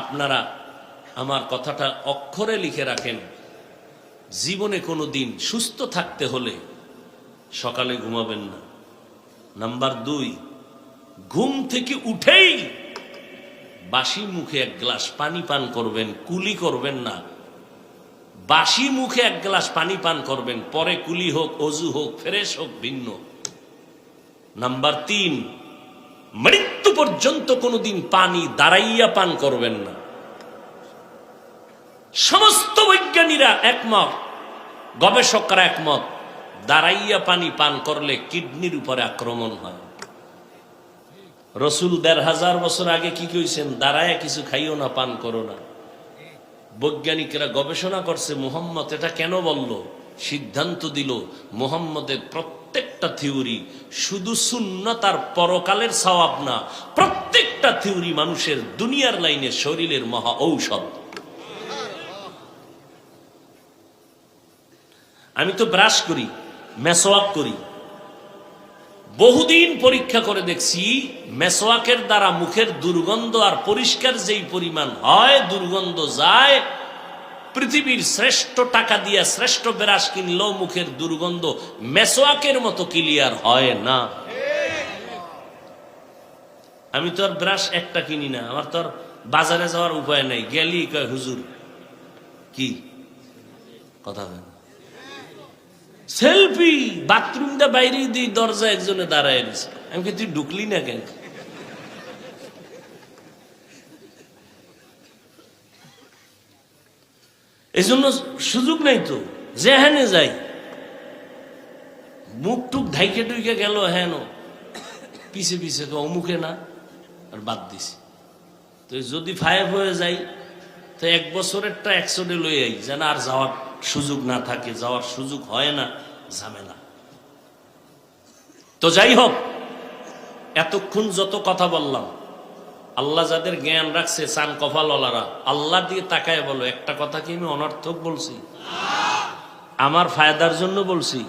আপনারা আমার কথাটা অক্ষরে লিখে রাখেন। জীবনে কোনো দিন সুস্থ থাকতে হলে সকালে ঘুমাবেন না। নাম্বার দুই, ঘুম থেকে উঠেই বাসি মুখে এক গ্লাস পানি পান করবেন, কুলি করবেন না। বাসি মুখে এক গ্লাস পানি পান করবেন, পরে কুলি হোক, অজু হোক, ফ্রেশ হোক, ভিন্ন। নাম্বার তিন, মৃত্যু পর্যন্ত কোনোদিন পানি দাঁড়াইয়া পান করবেন না। সমস্ত বৈজ্ঞানীরা একমত, গবেষকরা একমত, দাঁড়াইয়া পানি পান করলে কিডনির উপরে আক্রমণ হয়। রসুল দেড় হাজার বছর আগে কি কইছেন, দাঁড়ায় কিছু খাইও না, পান করো না। বৈজ্ঞানিকরা গবেষণা করছে, মোহাম্মদ, এটা কেন বলল? সিদ্ধান্ত দিল, মোহাম্মদের প্রত্যেকটা থিওরি শুধু শূন্য তার পরকালের সওয়াব না, প্রত্যেকটা থিওরি মানুষের দুনিয়ার লাইনে শরীরের মহা ঔষধ। আমি তো ব্রাশ করি, মেসোয়াক করি। বহুদিন পরীক্ষা করে দেখছি, মেসোয়াকের দ্বারা মুখের দুর্গন্ধ আর পরিষ্কার যেই পরিমাণ হয়, দুর্গন্ধ যায় পৃথিবীর শ্রেষ্ঠ টাকা দিয়া শ্রেষ্ঠ ব্রাশ কিনলেও মুখের দুর্গন্ধ মেসোয়াকের মতো ক্লিয়ার হয় না। আমি তো আর ব্রাশ একটা কিনি না, আমার তো আর বাজারে যাওয়ার উপায় নাই। গেলি কয়, হুজুর, কি? কথা। সেলফি, বাথরুমটা বাইরে দিই দরজা একজনে দাঁড়ায় আমি কি তুই ঢুকলি না কেন? এই জন্য সুযোগ নাই তো যেখানে যাই। মুখ টুক ঢাইকে টুইকে গেল হেন, পিছে পিছে তো অমুকে না, আর বাদ দিছি। তো যদি ফাইভ হয়ে যাই, তো এক বছরেরটা একশোটে লই আই, যেন আর যাওয়ার সুযোগ না থাকে, যাওয়ার সুযোগ হয় না, ঝামেলা। তো যাই হোক, এতক্ষণ যত কথা বললাম আল্লাহ যাদের জ্ঞান রাখছে, চান কফালওয়ালারা আল্লাহ দিয়ে তাকায় বলো, একটা কথা কি আমি অনর্থক বলছি? আমার ফায়দার জন্য বলছি?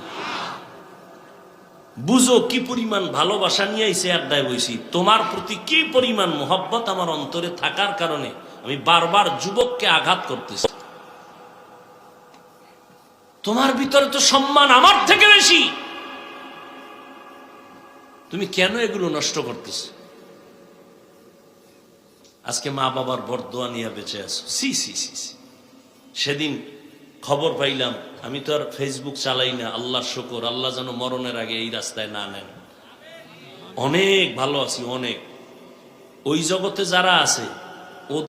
বুঝো কি পরিমাণ ভালোবাসা নিয়ে আইসে আড্ডায় বইছি। তোমার প্রতি কি পরিমাণ মোহব্বত আমার অন্তরে থাকার কারণে আমি বারবার যুবককে আঘাত করতেছি। তোমার ভিতরে তো সম্মান আমার থেকে বেশি। তুমি কেন এগুলো নষ্ট করতেছ? আজকে মা বাবার বরদোয়া নিয়ে বেঁচে আসো সি সি সি সি। সেদিন খবর পাইলাম আমি তো আর ফেসবুক চালাই না আল্লাহ শকর আল্লাহ যেন মরণের আগে এই রাস্তায় না নেন। অনেক ভালো আছি অনেক। ওই জগতে যারা আছে